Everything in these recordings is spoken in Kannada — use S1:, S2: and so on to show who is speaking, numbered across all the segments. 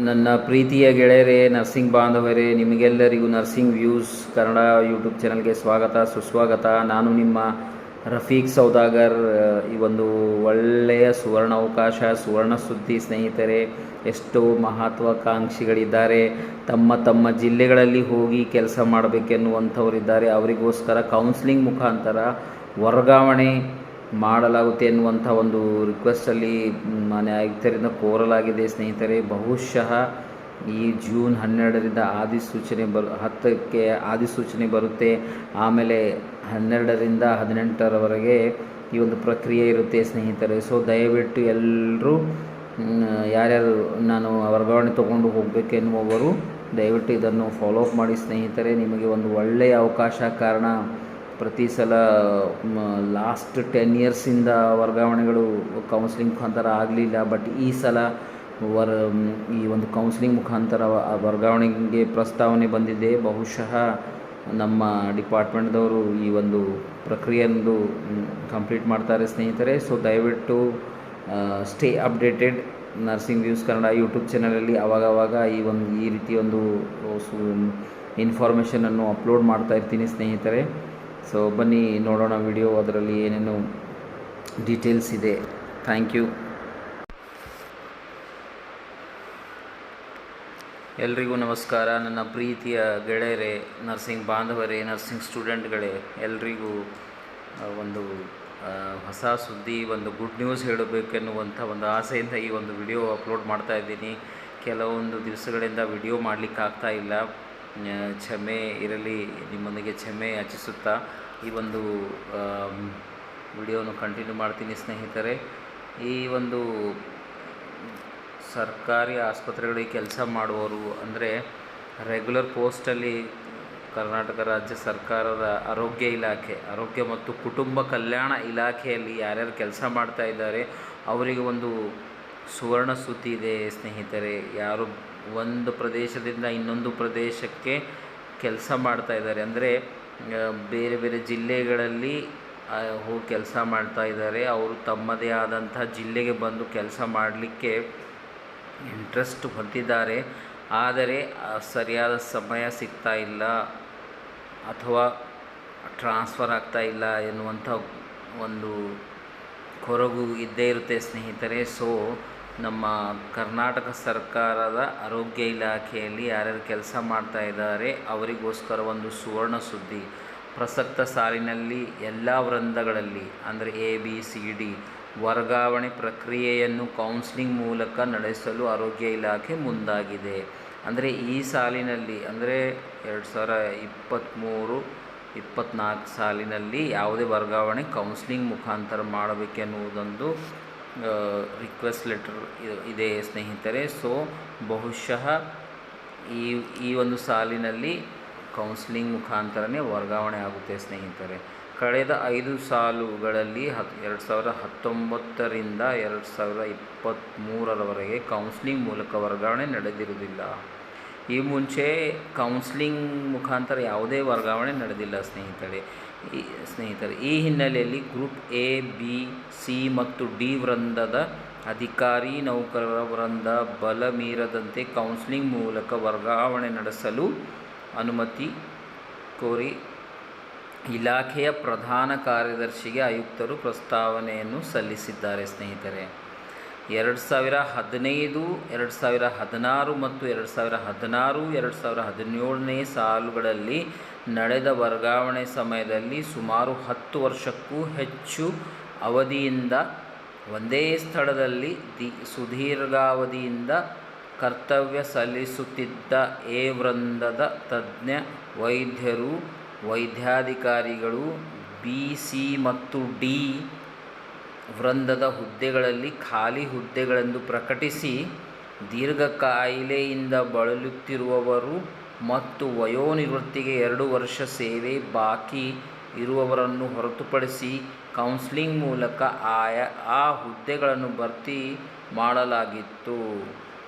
S1: ನನ್ನ ಪ್ರೀತಿಯ ಗೆಳೆಯರೇ, ನರ್ಸಿಂಗ್ ಬಾಂಧವರೇ, ನಿಮಗೆಲ್ಲರಿಗೂ ನರ್ಸಿಂಗ್ ವ್ಯೂಸ್ ಕನ್ನಡ ಯೂಟ್ಯೂಬ್ ಚಾನಲ್ಗೆ ಸ್ವಾಗತ, ಸುಸ್ವಾಗತ. ನಾನು ನಿಮ್ಮ ರಫೀಕ್ ಸೌದಾಗರ್. ಈ ಒಂದು ಒಳ್ಳೆಯ ಸುವರ್ಣ ಅವಕಾಶ, ಸುವರ್ಣ ಸುದ್ದಿ ಸ್ನೇಹಿತರೆ, ಎಷ್ಟೋ ಮಹತ್ವಾಕಾಂಕ್ಷಿಗಳಿದ್ದಾರೆ. ತಮ್ಮ ತಮ್ಮ ಜಿಲ್ಲೆಗಳಲ್ಲಿ ಹೋಗಿ ಕೆಲಸ ಮಾಡಬೇಕೆನ್ನುವಂಥವರಿದ್ದಾರೆ. ಅವರಿಗೋಸ್ಕರ ಕೌನ್ಸಿಲಿಂಗ್ ಮುಖಾಂತರ ವರ್ಗಾವಣೆ ಮಾಡಲಾಗುತ್ತೆ ಎನ್ನುವಂಥ ಒಂದು ರಿಕ್ವೆಸ್ಟಲ್ಲಿ ಮಾನ್ಯ ಆಯುಕ್ತರಿಂದ ಕೋರಲಾಗಿದೆ. ಸ್ನೇಹಿತರೆ, ಬಹುಶಃ ಈ ಜೂನ್ ಹನ್ನೆರಡರಿಂದ ಆದಿಸೂಚನೆ ಬರು, ಹತ್ತಕ್ಕೆ ಆದಿಸೂಚನೆ ಬರುತ್ತೆ. ಆಮೇಲೆ ಹನ್ನೆರಡರಿಂದ ಹದಿನೆಂಟರವರೆಗೆ ಈ ಒಂದು ಪ್ರಕ್ರಿಯೆ ಇರುತ್ತೆ ಸ್ನೇಹಿತರೆ. ಸೊ ದಯವಿಟ್ಟು ಎಲ್ಲರೂ ಯಾರ್ಯಾರು ನಾನು ವರ್ಗಾವಣೆ ತೊಗೊಂಡು ಹೋಗಬೇಕೆನ್ನುವವರು, ದಯವಿಟ್ಟು ಇದನ್ನು ಫಾಲೋ ಅಪ್ ಮಾಡಿ ಸ್ನೇಹಿತರೆ. ನಿಮಗೆ ಒಂದು ಒಳ್ಳೆಯ ಅವಕಾಶ ಕಾರಣ ಪ್ರತಿ ಸಲ ಲಾಸ್ಟ್ ಟೆನ್ ಇಯರ್ಸಿಂದ ವರ್ಗಾವಣೆಗಳು ಕೌನ್ಸಿಲಿಂಗ್ ಮುಖಾಂತರ ಆಗಲಿಲ್ಲ. ಬಟ್ ಈ ಸಲ ವರ್ ಈ ಒಂದು ಕೌನ್ಸಿಲಿಂಗ್ ಮುಖಾಂತರ ವರ್ಗಾವಣೆಗೆ ಪ್ರಸ್ತಾವನೆ ಬಂದಿದೆ. ಬಹುಶಃ ನಮ್ಮ ಡಿಪಾರ್ಟ್ಮೆಂಟ್ದವರು ಈ ಒಂದು ಪ್ರಕ್ರಿಯೆಯನ್ನು ಕಂಪ್ಲೀಟ್ ಮಾಡ್ತಾರೆ ಸ್ನೇಹಿತರೆ. ಸೊ ದಯವಿಟ್ಟು stay updated nursing views Kannada YouTube ಚಾನಲಲ್ಲಿ ಆವಾಗವಾಗ ಈ ಒಂದು, ಈ ರೀತಿ ಒಂದು ಇನ್ಫಾರ್ಮೇಷನನ್ನು ಅಪ್ಲೋಡ್ ಮಾಡ್ತಾ ಇರ್ತೀನಿ ಸ್ನೇಹಿತರೆ. ಸೊ ಬನ್ನಿ, ನೋಡೋಣ ವಿಡಿಯೋ ಅದರಲ್ಲಿ ಏನೇನು ಡೀಟೇಲ್ಸ್ ಇದೆ. ಥ್ಯಾಂಕ್ ಯು ಎಲ್ರಿಗೂ ನಮಸ್ಕಾರ. ನನ್ನ ಪ್ರೀತಿಯ ಗೆಳೆಯರೇ ನರ್ಸಿಂಗ್ ಬಾಂಧವರೇ ನರ್ಸಿಂಗ್ ಸ್ಟೂಡೆಂಟ್ಗಳೇ ಎಲ್ರಿಗೂ ಒಂದು ಹೊಸ ಸುದ್ದಿ, ಒಂದು ಗುಡ್ ನ್ಯೂಸ್ ಹೇಳಬೇಕೆನ್ನುವಂಥ ಒಂದು ಆಸೆಯಿಂದ ಈ ಒಂದು ವಿಡಿಯೋ ಅಪ್ಲೋಡ್ ಮಾಡ್ತಾ ಇದ್ದೀನಿ. ಕೆಲವೊಂದು ದಿವಸಗಳಿಂದ ವಿಡಿಯೋ ಮಾಡಲಿಕ್ಕೆ ಆಗ್ತಾ ಇಲ್ಲ. ಕ್ಷಮೆ ಇರಲಿ, ನಿಮ್ಮೊಂದಿಗೆ ಕ್ಷಮೆ ಯಾಚಿಸುತ್ತಾ ಈ ಒಂದು ವಿಡಿಯೋವನ್ನು ಕಂಟಿನ್ಯೂ ಮಾಡ್ತೀನಿ ಸ್ನೇಹಿತರೆ. ಈ ಒಂದು ಸರ್ಕಾರಿ ಆಸ್ಪತ್ರೆಗಳಿಗೆ ಕೆಲಸ ಮಾಡುವವರು ಅಂದರೆ ರೆಗ್ಯುಲರ್ ಪೋಸ್ಟಲ್ಲಿ ಕರ್ನಾಟಕ ರಾಜ್ಯ ಸರ್ಕಾರದ ಆರೋಗ್ಯ ಇಲಾಖೆ, ಆರೋಗ್ಯ ಮತ್ತು ಕುಟುಂಬ ಕಲ್ಯಾಣ ಇಲಾಖೆಯಲ್ಲಿ ಯಾರ್ಯಾರು ಕೆಲಸ ಮಾಡ್ತಾ ಇದ್ದಾರೆ, ಅವರಿಗೆ ಒಂದು ಸುವರ್ಣ ಸುದ್ದಿ ಇದೆ, ಸ್ನೇಹಿತರೆ. ಯಾರು ಒಂದು ಪ್ರದೇಶದಿಂದ ಇನ್ನೊಂದು ಪ್ರದೇಶಕ್ಕೆ ಕೆಲಸ ಮಾಡ್ತಾ ಇದ್ದಾರೆ. ಅಂದರೆ ಬೇರೆ ಬೇರೆ ಜಿಲ್ಲೆಗಳಲ್ಲಿ ಹೋಗಿ ಕೆಲಸ ಮಾಡ್ತಾ ಇದ್ದಾರೆ. ಅವರು ತಮ್ಮದೇ ಆದಂಥ ಜಿಲ್ಲೆಗೆ ಬಂದು ಕೆಲಸ ಮಾಡಲಿಕ್ಕೆ ಇಂಟ್ರೆಸ್ಟ್ ಹೊಂದಿದ್ದಾರೆ. ಆದರೆ ಸರಿಯಾದ ಸಮಯ ಸಿಗ್ತಾ ಇಲ್ಲ. ಅಥವಾ ಟ್ರಾನ್ಸ್ಫರ್ ಆಗ್ತಾ ಇಲ್ಲ ಎನ್ನುವಂಥ ಒಂದು ಕೊರಗು ಇದ್ದೇ ಇರುತ್ತೆ, ಸ್ನೇಹಿತರೆ. ಸೊ ನಮ್ಮ ಕರ್ನಾಟಕ ಸರ್ಕಾರದ ಆರೋಗ್ಯ ಇಲಾಖೆಯಲ್ಲಿ ಯಾರ್ಯಾರು ಕೆಲಸ ಮಾಡ್ತಾ ಇದ್ದಾರೆ, ಅವರಿಗೋಸ್ಕರ ಒಂದು ಸುವರ್ಣ ಸುದ್ದಿ. ಪ್ರಸಕ್ತ ಸಾಲಿನಲ್ಲಿ ಎಲ್ಲ ವೃಂದಗಳಲ್ಲಿ, ಅಂದರೆ ಎ, ಬಿ, ಸಿ, ಡಿ, ವರ್ಗಾವಣೆ ಪ್ರಕ್ರಿಯೆಯನ್ನು ಕೌನ್ಸಿಲಿಂಗ್ ಮೂಲಕ ನಡೆಸಲು ಆರೋಗ್ಯ ಇಲಾಖೆ ಮುಂದಾಗಿದೆ. ಅಂದರೆ ಈ ಸಾಲಿನಲ್ಲಿ, ಅಂದರೆ ಎರಡು ಸಾವಿರ ಇಪ್ಪತ್ತ್ಮೂರು ಇಪ್ಪತ್ತ್ನಾಲ್ಕು ಸಾಲಿನಲ್ಲಿ ಯಾವುದೇ ವರ್ಗಾವಣೆ ಕೌನ್ಸಿಲಿಂಗ್ ಮುಖಾಂತರ ಮಾಡಬೇಕೆನ್ನುವುದೊಂದು ರಿಕ್ವೆಸ್ಟ್ ಲೆಟರ್ ಇದೆ ಸ್ನೇಹಿತರೆ. ಸೊ ಬಹುಶಃ ಈ ಈ ಒಂದು ಸಾಲಿನಲ್ಲಿ ಕೌನ್ಸಿಲಿಂಗ್ ಮುಖಾಂತರನೇ ವರ್ಗಾವಣೆ ಆಗುತ್ತೆ ಸ್ನೇಹಿತರೆ. ಕಳೆದ ಐದು ಸಾಲುಗಳಲ್ಲಿ ಹತ್, ಎರಡು ಸಾವಿರದ ಹತ್ತೊಂಬತ್ತರಿಂದ ಎರಡು ಸಾವಿರದ ಇಪ್ಪತ್ತ್ಮೂರರವರೆಗೆ ಕೌನ್ಸಿಲಿಂಗ್ ಮೂಲಕ ವರ್ಗಾವಣೆ ನಡೆದಿರುವುದಿಲ್ಲ. ಈ ಮುಂಚೆ ಕೌನ್ಸ್ಲಿಂಗ್ ಮುಖಾಂತರ ಯಾವುದೇ ವರ್ಗಾವಣೆ ನಡೆದಿಲ್ಲ ಸ್ನೇಹಿತರೆ. ಸ್ನೇಹಿತರೆ, ಈ ಹಿನ್ನೆಲೆಯಲ್ಲಿ ಗ್ರೂಪ್ ಎ, ಬಿ, ಸಿ ಮತ್ತು ಡಿ ವೃಂದದ ಅಧಿಕಾರಿ ನೌಕರರ ವೃಂದ ಬಲ ಮೀರದಂತೆ ಕೌನ್ಸಿಲಿಂಗ್ ಮೂಲಕ ವರ್ಗಾವಣೆ ನಡೆಸಲು ಅನುಮತಿ ಕೋರಿ ಇಲಾಖೆಯ ಪ್ರಧಾನ ಕಾರ್ಯದರ್ಶಿಗೆ ಆಯುಕ್ತರು ಪ್ರಸ್ತಾವನೆಯನ್ನು ಸಲ್ಲಿಸಿದ್ದಾರೆ ಸ್ನೇಹಿತರೆ. ಎರಡು ಸಾವಿರ ಹದಿನೈದು, ಎರಡು ಸಾವಿರ ಹದಿನಾರು ಮತ್ತು ಎರಡು ಸಾವಿರ ಹದಿನಾರು, ಎರಡು ಸಾವಿರ ಹದಿನೇಳನೇ ಸಾಲುಗಳಲ್ಲಿ ನಡೆದ ವರ್ಗಾವಣೆ ಸಮಯದಲ್ಲಿ ಸುಮಾರು ಹತ್ತು ವರ್ಷಕ್ಕೂ ಹೆಚ್ಚು ಅವಧಿಯಿಂದ ಒಂದೇ ಸ್ಥಳದಲ್ಲಿ ದಿ ಸುದೀರ್ಘಾವಧಿಯಿಂದ ಕರ್ತವ್ಯ ಸಲ್ಲಿಸುತ್ತಿದ್ದ ಎ ವೃಂದದ ತಜ್ಞ, ವೈದ್ಯರು, ವೈದ್ಯಾಧಿಕಾರಿಗಳು, ಬಿ, ಸಿ ಮತ್ತು ಡಿ ವೃಂದದ ಹುದ್ದೆಗಳಲ್ಲಿ ಖಾಲಿ ಹುದ್ದೆಗಳೆಂದು ಪ್ರಕಟಿಸಿ ದೀರ್ಘ ಕಾಯಿಲೆಯಿಂದ ಬಳಲುತ್ತಿರುವವರು ಮತ್ತು ವಯೋನಿವೃತ್ತಿಗೆ ಎರಡು ವರ್ಷ ಸೇವೆ ಬಾಕಿ ಇರುವವರನ್ನು ಹೊರತುಪಡಿಸಿ ಕೌನ್ಸಿಲಿಂಗ್ ಮೂಲಕ ಆಯಾ, ಆ ಹುದ್ದೆಗಳನ್ನು ಭರ್ತಿ ಮಾಡಲಾಗಿತ್ತು.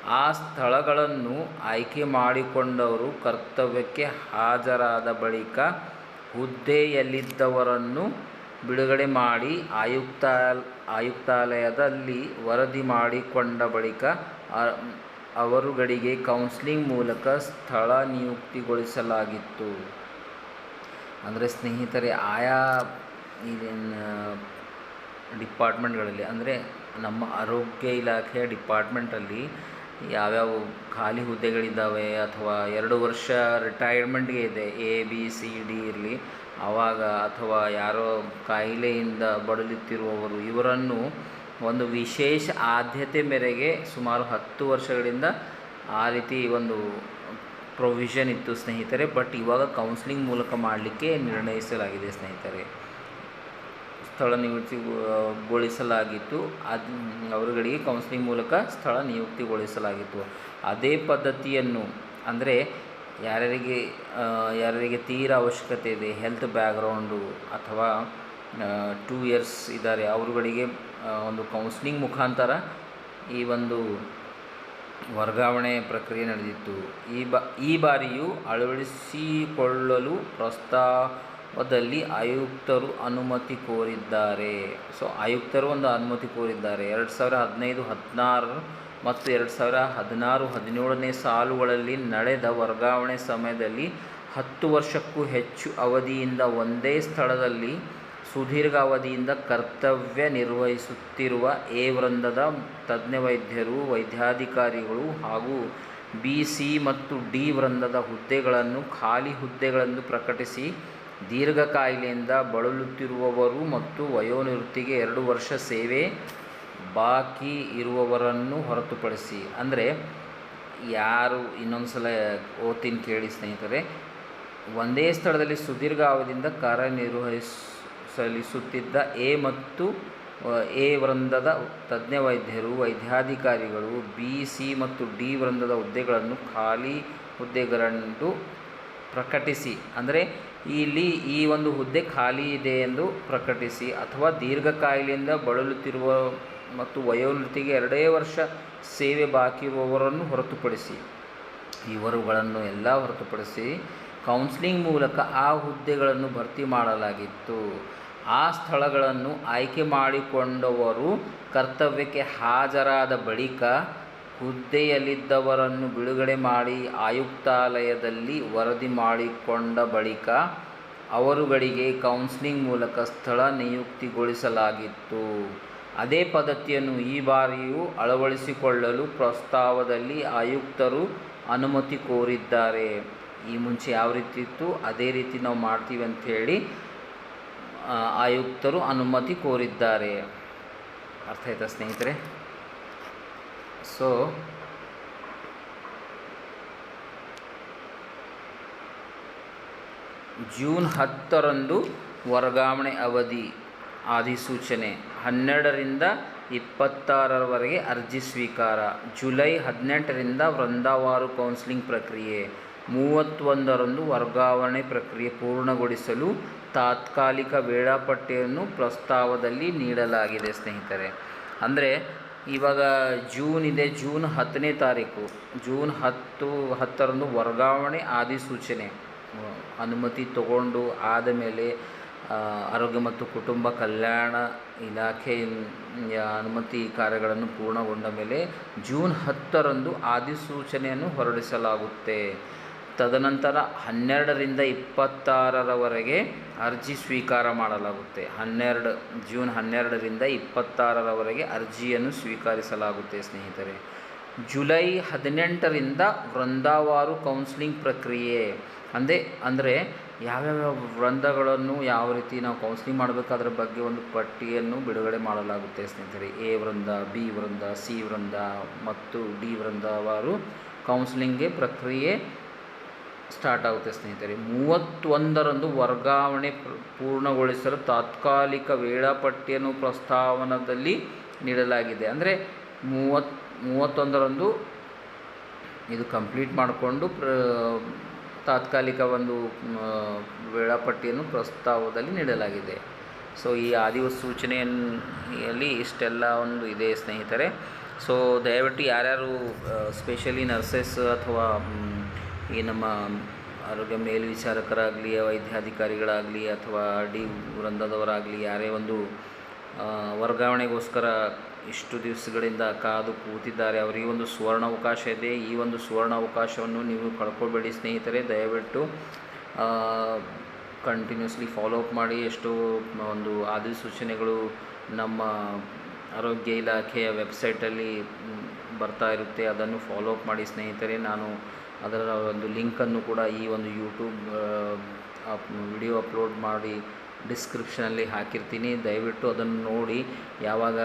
S1: ಆ ಸ್ಥಳಗಳನ್ನು ಆಯ್ಕೆ ಮಾಡಿಕೊಂಡವರು ಕರ್ತವ್ಯಕ್ಕೆ ಹಾಜರಾದ ಬಳಿಕ ಹುದ್ದೆಯಲ್ಲಿದ್ದವರನ್ನು ಬಿಡುಗಡೆ ಮಾಡಿ ಆಯುಕ್ತ, ಆಯುಕ್ತಾಲಯದಲ್ಲಿ ವರದಿ ಮಾಡಿಕೊಂಡ ಬಳಿಕ ಅವರುಗಳಿಗೆ ಕೌನ್ಸಿಲಿಂಗ್ ಮೂಲಕ ಸ್ಥಳ ನಿಯುಕ್ತಿಗೊಳಿಸಲಾಗಿತ್ತು. ಅಂದರೆ ಸ್ನೇಹಿತರೆ, ಆಯಾ ಡಿಪಾರ್ಟ್ಮೆಂಟ್ಗಳಲ್ಲಿ, ಅಂದರೆ ನಮ್ಮ ಆರೋಗ್ಯ ಇಲಾಖೆಯ ಡಿಪಾರ್ಟ್ಮೆಂಟಲ್ಲಿ ಯಾವ್ಯಾವ ಖಾಲಿ ಹುದ್ದೆಗಳಿದ್ದಾವೆ ಅಥವಾ ಎರಡು ವರ್ಷ ರಿಟೈರ್ಮೆಂಟ್ಗೆ ಇದೆ ಎ ಬಿ ಸಿ ಡಿ ಇರಲಿ ಆವಾಗ ಅಥವಾ ಯಾರೋ ಕಾಯಿಲೆಯಿಂದ ಬಳಲುತ್ತಿರುವವರು, ಇವರನ್ನು ಒಂದು ವಿಶೇಷ ಆದ್ಯತೆ ಮೇರೆಗೆ ಸುಮಾರು ಹತ್ತು ವರ್ಷಗಳಿಂದ ಆ ರೀತಿ ಒಂದು ಪ್ರೊವಿಷನ್ ಇತ್ತು ಸ್ನೇಹಿತರೆ. ಬಟ್ ಇವಾಗ ಕೌನ್ಸಿಲಿಂಗ್ ಮೂಲಕ ಮಾಡಲಿಕ್ಕೆ ನಿರ್ಣಯಿಸಲಾಗಿದೆ ಸ್ನೇಹಿತರೆ. ಸ್ಥಳ ನಿಯುಕ್ತಿಗೊಳಿಸಲಾಗಿತ್ತು. ಅದು ಅವರುಗಳಿಗೆ ಕೌನ್ಸಿಲಿಂಗ್ ಮೂಲಕ ಸ್ಥಳ ನಿಯುಕ್ತಿಗೊಳಿಸಲಾಗಿತ್ತು. ಅದೇ ಪದ್ಧತಿಯನ್ನು ಅಂದರೆ ಯಾರ್ಯಾರಿಗೆ ಯಾರ್ಯಾರಿಗೆ ತೀರ ಅವಶ್ಯಕತೆ ಇದೆ ಹೆಲ್ತ್ ಬ್ಯಾಕ್ಗ್ರೌಂಡು ಅಥವಾ ಟೂ ಇಯರ್ಸ್ ಇದ್ದಾರೆ, ಅವರುಗಳಿಗೆ ಒಂದು ಕೌನ್ಸ್ಲಿಂಗ್ ಮುಖಾಂತರ ಈ ಒಂದು ವರ್ಗಾವಣೆ ಪ್ರಕ್ರಿಯೆ ನಡೆದಿತ್ತು. ಈ ಬ, ಈ ಬಾರಿಯೂ ಅಳವಡಿಸಿಕೊಳ್ಳಲು ಪ್ರಸ್ತಾವದಲ್ಲಿ ಆಯುಕ್ತರು ಅನುಮತಿ ಕೋರಿದ್ದಾರೆ. ಸೊ, ಆಯುಕ್ತರು ಒಂದು ಅನುಮತಿ ಕೋರಿದ್ದಾರೆ. ಎರಡು ಸಾವಿರ ಹದಿನೈದು, ಹದಿನಾರು ಮತ್ತು ಎರಡು ಸಾವಿರ ಹದಿನಾರು, ಹದಿನೇಳನೇ ಸಾಲುಗಳಲ್ಲಿ ನಡೆದ ವರ್ಗಾವಣೆ ಸಮಯದಲ್ಲಿ ಹತ್ತು ವರ್ಷಕ್ಕೂ ಹೆಚ್ಚು ಅವಧಿಯಿಂದ ಒಂದೇ ಸ್ಥಳದಲ್ಲಿ ಸುದೀರ್ಘ ಅವಧಿಯಿಂದ ಕರ್ತವ್ಯ ನಿರ್ವಹಿಸುತ್ತಿರುವ ಎ ವೃಂದದ ತಜ್ಞ ವೈದ್ಯರು ವೈದ್ಯಾಧಿಕಾರಿಗಳು ಹಾಗೂ ಬಿ, ಸಿ ಮತ್ತು ಡಿ ವೃಂದದ ಹುದ್ದೆಗಳನ್ನು ಖಾಲಿ ಹುದ್ದೆಗಳನ್ನು ಪ್ರಕಟಿಸಿ ದೀರ್ಘ ಕಾಯಿಲೆಯಿಂದ ಬಳಲುತ್ತಿರುವವರು ಮತ್ತು ವಯೋನಿವೃತ್ತಿಗೆ ಎರಡು ವರ್ಷ ಸೇವೆ ಬಾಕಿ ಇರುವವರನ್ನು ಹೊರತುಪಡಿಸಿ. ಅಂದರೆ ಯಾರು ಇನ್ನೊಂದು ಸಲ ಓದ್ತೀನಿ ಕೇಳಿ ಸ್ನೇಹಿತರೆ, ಒಂದೇ ಸ್ಥಳದಲ್ಲಿ ಸುದೀರ್ಘ ಅವಧಿಯಿಂದ ಕಾರ್ಯನಿರ್ವಹಿಸಲಿಸುತ್ತಿದ್ದ ಎ ಮತ್ತು ಎ ವೃಂದದ ತಜ್ಞ ವೈದ್ಯರು, ವೈದ್ಯಾಧಿಕಾರಿಗಳು, ಬಿ, ಸಿ ಮತ್ತು ಡಿ ವೃಂದದ ಹುದ್ದೆಗಳನ್ನು ಖಾಲಿ ಹುದ್ದೆಗಳೆಂದು ಪ್ರಕಟಿಸಿ. ಅಂದರೆ ಇಲ್ಲಿ ಈ ಒಂದು ಹುದ್ದೆ ಖಾಲಿ ಇದೆ ಎಂದು ಪ್ರಕಟಿಸಿ ಅಥವಾ ದೀರ್ಘಕಾಯಿಲೆಯಿಂದ ಬಳಲುತ್ತಿರುವ ಮತ್ತು ವಯೋವೃತ್ತಿಗೆ ಎರಡೇ ವರ್ಷ ಸೇವೆ ಬಾಕಿ ಇರುವವರನ್ನು ಹೊರತುಪಡಿಸಿ. ಇವರುಗಳನ್ನು ಎಲ್ಲ ಹೊರತುಪಡಿಸಿ ಕೌನ್ಸ್ಲಿಂಗ್ ಮೂಲಕ ಆ ಹುದ್ದೆಗಳನ್ನು ಭರ್ತಿ ಮಾಡಲಾಗಿತ್ತು. ಆ ಸ್ಥಳಗಳನ್ನು ಆಯ್ಕೆ ಮಾಡಿಕೊಂಡವರು ಕರ್ತವ್ಯಕ್ಕೆ ಹಾಜರಾದ ಬಳಿಕ ಹುದ್ದೆಯಲ್ಲಿದ್ದವರನ್ನು ಬಿಡುಗಡೆ ಮಾಡಿ ಆಯುಕ್ತಾಲಯದಲ್ಲಿ ವರದಿ ಮಾಡಿಕೊಂಡ ಬಳಿಕ ಅವರುಗಳಿಗೆ ಕೌನ್ಸಿಲಿಂಗ್ ಮೂಲಕ ಸ್ಥಳ ನಿಯುಕ್ತಿಗೊಳಿಸಲಾಗಿತ್ತು. ಅದೇ ಪದ್ಧತಿಯನ್ನು ಈ ಬಾರಿಯೂ ಅಳವಡಿಸಿಕೊಳ್ಳಲು ಪ್ರಸ್ತಾವದಲ್ಲಿ ಆಯುಕ್ತರು ಅನುಮತಿ ಕೋರಿದ್ದಾರೆ. ಈ ಮುಂಚೆ ಯಾವ ರೀತಿ ಇತ್ತು, ಅದೇ ರೀತಿ ನಾವು ಮಾಡ್ತೀವಿ ಅಂಥೇಳಿ ಆಯುಕ್ತರು ಅನುಮತಿ ಕೋರಿದ್ದಾರೆ. ಅರ್ಥ ಆಯ್ತಾ ಸ್ನೇಹಿತರೆ? ಸೊ ಜೂನ್ ಹತ್ತರಂದು ವರ್ಗಾವಣೆ ಅವಧಿ ಅಧಿಸೂಚನೆ, ಹನ್ನೆರಡರಿಂದ ಇಪ್ಪತ್ತಾರರವರೆಗೆ ಅರ್ಜಿ ಸ್ವೀಕಾರ, ಜುಲೈ ಹದಿನೆಂಟರಿಂದ ವೃಂದಾವಾರು ಕೌನ್ಸಿಲಿಂಗ್ ಪ್ರಕ್ರಿಯೆ. ಮೂವತ್ತೊಂದರಂದು ವರ್ಗಾವಣೆ ಪ್ರಕ್ರಿಯೆ ಪೂರ್ಣಗೊಳಿಸಲು ತಾತ್ಕಾಲಿಕ ವೇಳಾಪಟ್ಟಿಯನ್ನು ಪ್ರಸ್ತಾವದಲ್ಲಿ ನೀಡಲಾಗಿದೆ, ಸ್ನೇಹಿತರೆ. ಅಂದರೆ, ಇವಾಗ ಜೂನ್ ಇದೆ, ಜೂನ್ ಹತ್ತನೇ ತಾರೀಕು. ಜೂನ್ ಹತ್ತು, ಹತ್ತರಂದು ವರ್ಗಾವಣೆ ಅಧಿಸೂಚನೆ ಅನುಮತಿ ತಗೊಂಡು ಆದ ಮೇಲೆ ಆರೋಗ್ಯ ಮತ್ತು ಕುಟುಂಬ ಕಲ್ಯಾಣ ಇಲಾಖೆ ಅನುಮತಿ ಕಾರ್ಯಗಳನ್ನು ಪೂರ್ಣಗೊಂಡ ಮೇಲೆ ಜೂನ್ ಹತ್ತರಂದು ಅಧಿಸೂಚನೆಯನ್ನು ಹೊರಡಿಸಲಾಗುತ್ತೆ. ತದನಂತರ ಹನ್ನೆರಡರಿಂದ ಇಪ್ಪತ್ತಾರರವರೆಗೆ ಅರ್ಜಿ ಸ್ವೀಕಾರ ಮಾಡಲಾಗುತ್ತೆ. ಹನ್ನೆರಡು, ಜೂನ್ ಹನ್ನೆರಡರಿಂದ ಇಪ್ಪತ್ತಾರರವರೆಗೆ ಅರ್ಜಿಯನ್ನು ಸ್ವೀಕರಿಸಲಾಗುತ್ತೆ ಸ್ನೇಹಿತರೆ. ಜುಲೈ ಹದಿನೆಂಟರಿಂದ ವೃಂದಾವಾರು ಕೌನ್ಸಿಲಿಂಗ್ ಪ್ರಕ್ರಿಯೆ. ಅಂದೇ, ಅಂದರೆ ಯಾವ್ಯಾವ ವೃಂದಗಳನ್ನು ಯಾವ ರೀತಿ ನಾವು ಕೌನ್ಸಿಲಿಂಗ್ ಮಾಡಬೇಕಾದ್ರ ಬಗ್ಗೆ ಒಂದು ಪಟ್ಟಿಯನ್ನು ಬಿಡುಗಡೆ ಮಾಡಲಾಗುತ್ತೆ ಸ್ನೇಹಿತರೆ. ಎ ವೃಂದ, ಬಿ ವೃಂದ, ಸಿ ವೃಂದ ಮತ್ತು ಡಿ ವೃಂದವಾರು ಕೌನ್ಸಿಲಿಂಗ್ಗೆ ಪ್ರಕ್ರಿಯೆ ಸ್ಟಾರ್ಟ್ ಆಗುತ್ತೆ ಸ್ನೇಹಿತರೆ. ಮೂವತ್ತೊಂದರಂದು ವರ್ಗಾವಣೆ ಪೂರ್ಣಗೊಳಿಸಲು ತಾತ್ಕಾಲಿಕ ವೇಳಾಪಟ್ಟಿಯನ್ನು ಪ್ರಸ್ತಾವನದಲ್ಲಿ ನೀಡಲಾಗಿದೆ. ಅಂದರೆ ಮೂವತ್, ಮೂವತ್ತೊಂದರಂದು ಇದು ಕಂಪ್ಲೀಟ್ ಮಾಡಿಕೊಂಡು ಪ್ರ, ತಾತ್ಕಾಲಿಕ ಒಂದು ವೇಳಾಪಟ್ಟಿಯನ್ನು ಪ್ರಸ್ತಾವದಲ್ಲಿ ನೀಡಲಾಗಿದೆ. ಸೊ ಈ ಅಧಿಸೂಚನೆಯಲ್ಲಿ ಇಷ್ಟೆಲ್ಲ ಒಂದು ಇದೆ ಸ್ನೇಹಿತರೆ. ಸೊ ದಯವಿಟ್ಟು ಯಾರ್ಯಾರು ಸ್ಪೆಷಲಿ ನರ್ಸಸ್ ಅಥವಾ ಈ ನಮ್ಮ ಆರೋಗ್ಯ ಮೇಲ್ವಿಚಾರಕರಾಗಲಿ, ವೈದ್ಯಾಧಿಕಾರಿಗಳಾಗಲಿ, ಅಥವಾ ಡಿ ವೃಂದದವರಾಗಲಿ, ಯಾರೇ ಒಂದು ವರ್ಗಾವಣೆಗೋಸ್ಕರ ಇಷ್ಟು ದಿವಸಗಳಿಂದ ಕಾದು ಕೂತಿದ್ದಾರೆ. ಅವರಿಗೆ ಒಂದು ಸುವರ್ಣಾವಕಾಶ ಇದೆ. ಈ ಒಂದು ಸುವರ್ಣಾವಕಾಶವನ್ನು ನೀವು ಕಳ್ಕೊಬೇಡಿ ಸ್ನೇಹಿತರೆ. ದಯವಿಟ್ಟು ಕಂಟಿನ್ಯೂಸ್ಲಿ ಫಾಲೋ ಅಪ್ ಮಾಡಿ. ಎಷ್ಟೋ ಒಂದು ಅಧಿಸೂಚನೆಗಳು ನಮ್ಮ ಆರೋಗ್ಯ ಇಲಾಖೆಯ ವೆಬ್ಸೈಟಲ್ಲಿ ಬರ್ತಾ ಇರುತ್ತೆ. ಅದನ್ನು ಫಾಲೋ ಅಪ್ ಮಾಡಿ ಸ್ನೇಹಿತರೆ. ನಾನು ಅದರ ಒಂದು ಲಿಂಕನ್ನು ಕೂಡ ಈ ಒಂದು ಯೂಟ್ಯೂಬ್ ವಿಡಿಯೋ ಅಪ್ಲೋಡ್ ಮಾಡಿ ಡಿಸ್ಕ್ರಿಪ್ಷನಲ್ಲಿ ಹಾಕಿರ್ತೀನಿ. ದಯವಿಟ್ಟು ಅದನ್ನು ನೋಡಿ, ಯಾವಾಗ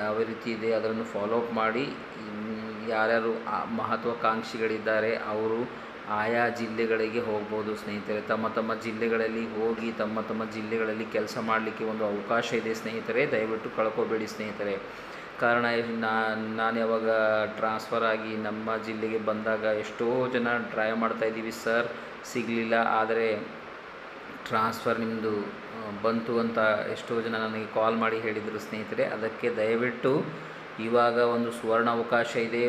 S1: ಯಾವ ರೀತಿ ಇದೆ ಅದನ್ನು ಫಾಲೋ ಅಪ್ ಮಾಡಿ. ಯಾರ್ಯಾರು ಮಹತ್ವಾಕಾಂಕ್ಷಿಗಳಿದ್ದಾರೆ, ಅವರು ಆಯಾ ಜಿಲ್ಲೆಗಳಿಗೆ ಹೋಗ್ಬೋದು ಸ್ನೇಹಿತರೆ. ತಮ್ಮ ತಮ್ಮ ಜಿಲ್ಲೆಗಳಲ್ಲಿ ಹೋಗಿ, ತಮ್ಮ ತಮ್ಮ ಜಿಲ್ಲೆಗಳಲ್ಲಿ ಕೆಲಸ ಮಾಡಲಿಕ್ಕೆ ಒಂದು ಅವಕಾಶ ಇದೆ ಸ್ನೇಹಿತರೆ. ದಯವಿಟ್ಟು ಕಳ್ಕೊಬೇಡಿ ಸ್ನೇಹಿತರೆ. ಕಾರಣ ನಾನು ಯಾವಾಗ ಟ್ರಾನ್ಸ್ಫರ್ ಆಗಿ ನಮ್ಮ ಜಿಲ್ಲೆಗೆ ಬಂದಾಗ ಎಷ್ಟೋ ಜನ ಟ್ರೈ ಮಾಡ್ತಾಯಿದ್ದೀವಿ ಸರ್ ಸಿಗಲಿಲ್ಲ, ಆದರೆ ಟ್ರಾನ್ಸ್ಫರ್ ನಿಮ್ಮದು ಬಂತು ಅಂತ ಎಷ್ಟೋ ಜನ ನನಗೆ ಕಾಲ್ ಮಾಡಿ ಹೇಳಿದರು ಸ್ನೇಹಿತರೆ. ಅದಕ್ಕೆ ದಯವಿಟ್ಟು ಇವಾಗ ಒಂದು ಸುವರ್ಣ ಅವಕಾಶ ಇದೆ.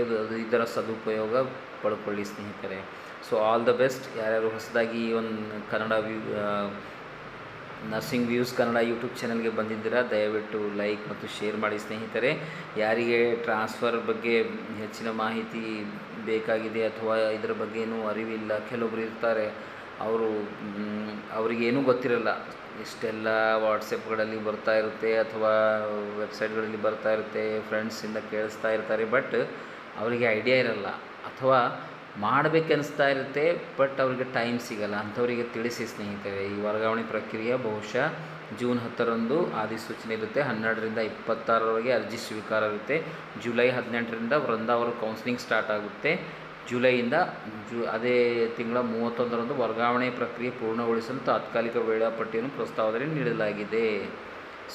S1: ಇದರ ಸದುಪಯೋಗ ಪಡ್ಕೊಳ್ಳಿ ಸ್ನೇಹಿತರೆ. ಸೊ ಆಲ್ ದ ಬೆಸ್ಟ್ ಯಾರ್ಯಾರು ಹೊಸದಾಗಿ ಒಂದು Kannada view nursing views Kannada YouTube ಚಾನಲ್ಗೆ ಬಂದಿದ್ದೀರಾ, ದಯವಿಟ್ಟು ಲೈಕ್ ಮತ್ತು ಶೇರ್ ಮಾಡಿ ಸ್ನೇಹಿತರೆ. ಯಾರಿಗೆ ಟ್ರಾನ್ಸ್ಫರ್ ಬಗ್ಗೆ ಹೆಚ್ಚಿನ ಮಾಹಿತಿ ಬೇಕಾಗಿದೆ ಅಥವಾ ಇದರ ಬಗ್ಗೆ ಏನೂ ಅರಿವಿಲ್ಲ, ಕೆಲವೊಬ್ರು ಇರ್ತಾರೆ, ಅವರು ಅವರಿಗೇನೂ ಗೊತ್ತಿರಲ್ಲ. ಇಷ್ಟೆಲ್ಲ ವಾಟ್ಸಪ್ಗಳಲ್ಲಿ ಬರ್ತಾ ಇರುತ್ತೆ ಅಥವಾ ವೆಬ್ಸೈಟ್ಗಳಲ್ಲಿ ಬರ್ತಾ ಇರುತ್ತೆ, ಫ್ರೆಂಡ್ಸಿಂದ ಕೇಳಿಸ್ತಾ ಇರ್ತಾರೆ, ಬಟ್ ಅವರಿಗೆ ಐಡಿಯಾ ಇರಲ್ಲ. ಅಥವಾ ಮಾಡಬೇಕನ್ನಿಸ್ತಾ ಇರುತ್ತೆ ಬಟ್ ಅವರಿಗೆ ಟೈಮ್ ಸಿಗಲ್ಲ. ಅಂಥವರಿಗೆ ತಿಳಿಸಿ ಸ್ನೇಹಿತರೆ, ಈ ವರ್ಗಾವಣೆ ಪ್ರಕ್ರಿಯೆ ಬಹುಶಃ ಜೂನ್ ಹತ್ತರಂದು ಅಧಿಸೂಚನೆ ಇರುತ್ತೆ. ಹನ್ನೆರಡರಿಂದ ಇಪ್ಪತ್ತಾರರವರೆಗೆ ಅರ್ಜಿ ಸ್ವೀಕಾರ ಇರುತ್ತೆ. ಜುಲೈ ಹದಿನೆಂಟರಿಂದ ವೃಂದಾವರ ಕೌನ್ಸಿಲಿಂಗ್ ಸ್ಟಾರ್ಟ್ ಆಗುತ್ತೆ. ಜುಲೈಯಿಂದ ಜು, ಅದೇ ತಿಂಗಳ ಮೂವತ್ತೊಂದರಂದು ವರ್ಗಾವಣೆ ಪ್ರಕ್ರಿಯೆ ಪೂರ್ಣಗೊಳಿಸಲು ತಾತ್ಕಾಲಿಕ ವೇಳಾಪಟ್ಟಿಯನ್ನು ಪ್ರಸ್ತಾವದಲ್ಲಿ ನೀಡಲಾಗಿದೆ.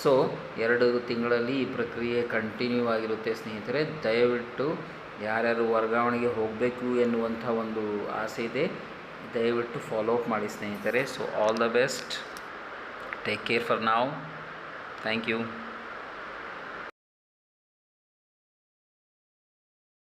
S1: ಸೊ ಎರಡು ತಿಂಗಳಲ್ಲಿ ಈ ಪ್ರಕ್ರಿಯೆ ಕಂಟಿನ್ಯೂ ಆಗಿರುತ್ತೆ ಸ್ನೇಹಿತರೆ. ದಯವಿಟ್ಟು ಯಾರ್ಯಾರು ವರ್ಗಾವಣೆಗೆ ಹೋಗಬೇಕು ಎನ್ನುವಂಥ ಒಂದು ಆಸೆ ಇದೆ. ದಯವಿಟ್ಟು ಫಾಲೋ ಅಪ್ ಮಾಡಿ ಸ್ನೇಹಿತರೆ. So all the best take care for now thank you